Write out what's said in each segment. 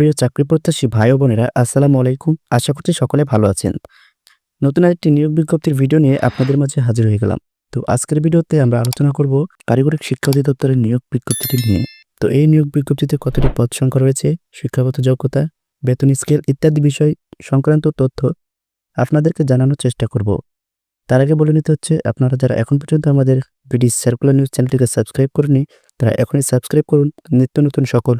প্রিয় চাকরি প্রত্যাশী ভাই বোনেরা, আসসালামু আলাইকুম। আশা করছি সকলে ভালো আছেন। নতুন একটি নিয়োগ বিজ্ঞপ্তির ভিডিও নিয়ে আপনাদের মাঝে হাজির হয়ে গেলাম। তো আজকের ভিডিওতে আমরা আলোচনা করব কারিগরি শিক্ষা অধিদপ্তরের নিয়োগ বিজ্ঞপ্তিটি নিয়ে। তো এই নিয়োগ বিজ্ঞপ্তিতে কতটি পদ সংখ্যা রয়েছে, শিক্ষাগত যোগ্যতা, বেতন স্কেল ইত্যাদি বিষয় সংক্রান্ত তথ্য আপনাদেরকে জানানোর চেষ্টা করব। তার আগে বলে নিতে হচ্ছে, আপনারা যারা এখন পর্যন্ত আমাদের বিডি সার্কুলার নিউজ চ্যানেলটিকে সাবস্ক্রাইব করেনি তারা এখনই সাবস্ক্রাইব করুন। নিত্য নতুন সকল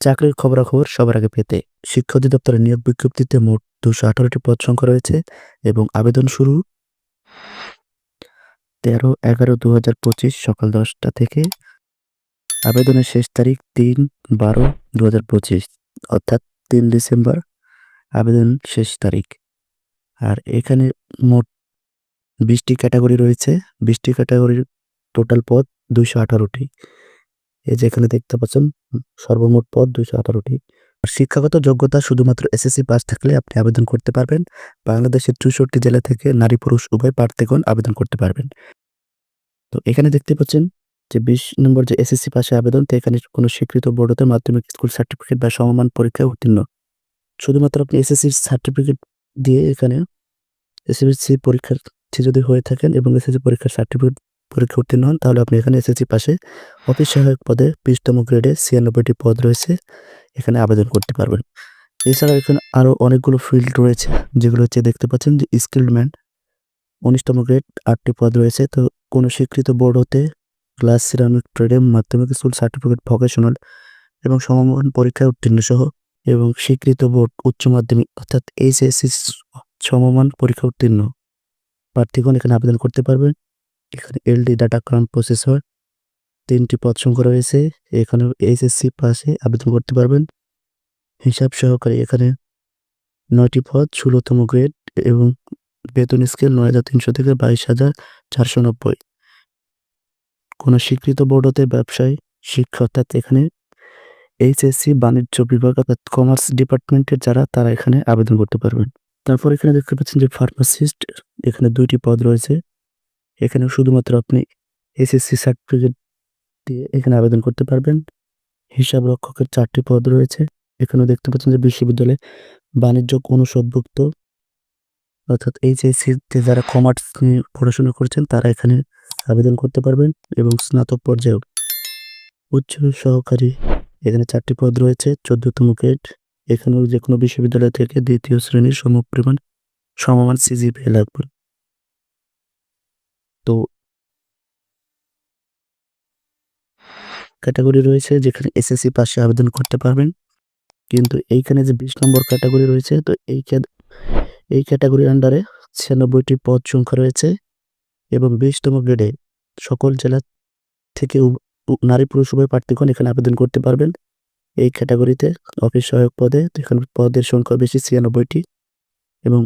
চাকরির খবরাখবর সবার আগে পেতে শিক্ষা অধিদপ্তরের নিয়োগ বিজ্ঞপ্তিতে মোট দুশো আঠারোটি পদ সংখ্যা রয়েছে এবং আবেদন শুরু তেরো এগারো দু হাজার পঁচিশ সকাল দশটা থেকে আবেদনের শেষ তারিখ তিন বারো দু হাজার পঁচিশ, অর্থাৎ তিন ডিসেম্বর আবেদন শেষ তারিখ। আর এখানে মোট বিশটি ক্যাটাগরি রয়েছে। বিশটি ক্যাটাগরির টোটাল পদ দুশো আঠারোটি। এই যে এখানে দেখতে পাচ্ছেন সর্বমোট পদ দুইশো আঠারোটি। শিক্ষাগত যোগ্যতা শুধুমাত্র এসএসসি পাস থাকলে আপনি আবেদন করতে পারবেন। বাংলাদেশের চৌষট্টি জেলা থেকে নারী পুরুষ উভয় প্রার্থীগণ আবেদন করতে পারবেন। তো এখানে দেখতে পাচ্ছেন যে বিশ নম্বর যে এসএসসি পাশে আবেদন, তো এখানে কোনো স্বীকৃত বোর্ড হতে মাধ্যমিক স্কুল সার্টিফিকেট বা সমমান পরীক্ষায় উত্তীর্ণ। শুধুমাত্র আপনি এসএসসি সার্টিফিকেট দিয়ে এখানে এসএসসি পরীক্ষার্থী যদি হয়ে থাকেন এবং এসএসসি পরীক্ষার সার্টিফিকেট পরীক্ষা উত্তীর্ণ হন তাহলে আপনি এখানে এসএসসি পাশে অফিস সহায়ক পদে বিশতম গ্রেডে ছিয়ানব্বইটি পদ রয়েছে, এখানে আবেদন করতে পারবেন। এছাড়াও এখানে আরও অনেকগুলো ফিল্ড রয়েছে, যেগুলো হচ্ছে দেখতে পাচ্ছেন যে স্কিল্ড ম্যান উনিশতম গ্রেড আটটি পদ রয়েছে। তো কোনো স্বীকৃত বোর্ড হতে ক্লাস সিরামিক ট্রেডে মাধ্যমিক স্কুল সার্টিফিকেট ভোকেশনাল এবং সমমান পরীক্ষায় উত্তীর্ণ সহ এবং স্বীকৃত বোর্ড উচ্চ মাধ্যমিক অর্থাৎ এইচএসসি সমমান পরীক্ষা উত্তীর্ণ প্রার্থীগণ এখানে আবেদন করতে পারবেন। এখানে এলডি ডাটা ক্রাউন প্রসেসর তিনটি পদ সংখ্যা রয়েছে। এখানে এইচএসসি পাশে আবেদন করতে পারবেন। হিসাব সহকারে এখানে নয়টি পদ, ষোলোতম গ্রেড এবং বেতন স্কেল নয় হাজার তিনশো থেকে বাইশ হাজার চারশো নব্বই। কোনো স্বীকৃত বোর্ড হতে ব্যবসায় শিক্ষা অর্থাৎ এখানে এইচএসসি বাণিজ্য বিভাগ, অর্থাৎ কমার্স ডিপার্টমেন্টের যারা, তারা এখানে আবেদন করতে পারবেন। তারপর এখানে দেখতে পাচ্ছেন যে ফার্মাসিস্ট এখানে দুইটি পদ রয়েছে। এখানে শুধুমাত্র আপনি এসএসসি সার্টিফিকেট দিয়ে এখানে আবেদন করতে পারবেন। হিসাব রক্ষকের চারটি পদ রয়েছে। এখানেও দেখতে পাচ্ছেন যে বিশ্ববিদ্যালয়ে বাণিজ্য অনুষদভুক্ত। অর্থাৎ এইচএসসিতে যারা কমার্স নিয়ে পড়াশোনা করছেন, তারা এখানে আবেদন করতে পারবেন এবং স্নাতক পর্যায়েও। উচ্চ সহকারী এখানে চারটি পদ রয়েছে, চোদ্দতম গ্রেড। এখানেও যে কোনো বিশ্ববিদ্যালয় থেকে দ্বিতীয় শ্রেণির সমপরিমাণ, সমমান সিজিপিএ লাগবে। তো ক্যাটাগরি রয়েছে যেখানে এসএসসি পাশে আবেদন করতে পারবেন। কিন্তু এইখানে যে বিশ নম্বর ক্যাটাগরি রয়েছে, তো এই এই ক্যাটাগরির আন্ডারে ছিয়ানব্বইটি পদ সংখ্যা রয়েছে এবং বিশতম গ্রেডে সকল জেলা থেকে নারী পুরুষ উভয় প্রার্থীগণ এখানে আবেদন করতে পারবেন। এই ক্যাটাগরিতে অফিস সহায়ক পদে এখানে পদের সংখ্যা বেশি ছিয়ানব্বইটি এবং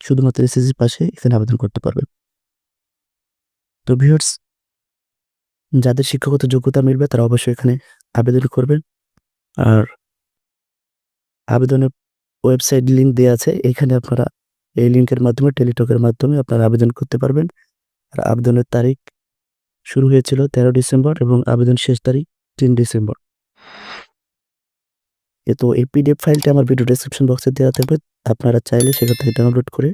শুধুমাত্র এসএসসি পাশে এখানে আবেদন করতে পারবেন। তো ভিউয়ার্স যাদের শিক্ষাগত যোগ্যতা মিলবে তারা অবশ্যই এখানে আবেদন করবেন। আর আবেদনের ওয়েবসাইট লিঙ্ক দেওয়া আছে, এখানে আপনারা এই লিঙ্কের মাধ্যমে টেলিটকের মাধ্যমে আপনারা আবেদন করতে পারবেন। আর আবেদনের তারিখ শুরু হয়েছিল তেরো ডিসেম্বর এবং আবেদন শেষ তারিখ তিন ডিসেম্বর। এ তো এই পিডিএফ ফাইলটা আমার ভিডিও ডিসক্রিপশন বক্সে দেওয়া থাকবে, আপনারা চাইলে সেখান থেকে ডাউনলোড করে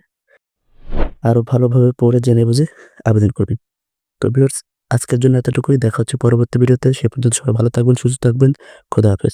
আরও ভালোভাবে পড়ে, জেনে বুঝে আবেদন করবেন। তো ভিউয়ার্স, আজকের জন্য এতটুকুই। দেখা হচ্ছে পরবর্তী ভিডিওতে। সে পর্যন্ত সবাই ভালো থাকবেন, সুস্থ থাকবেন। খোদা হাফেজ।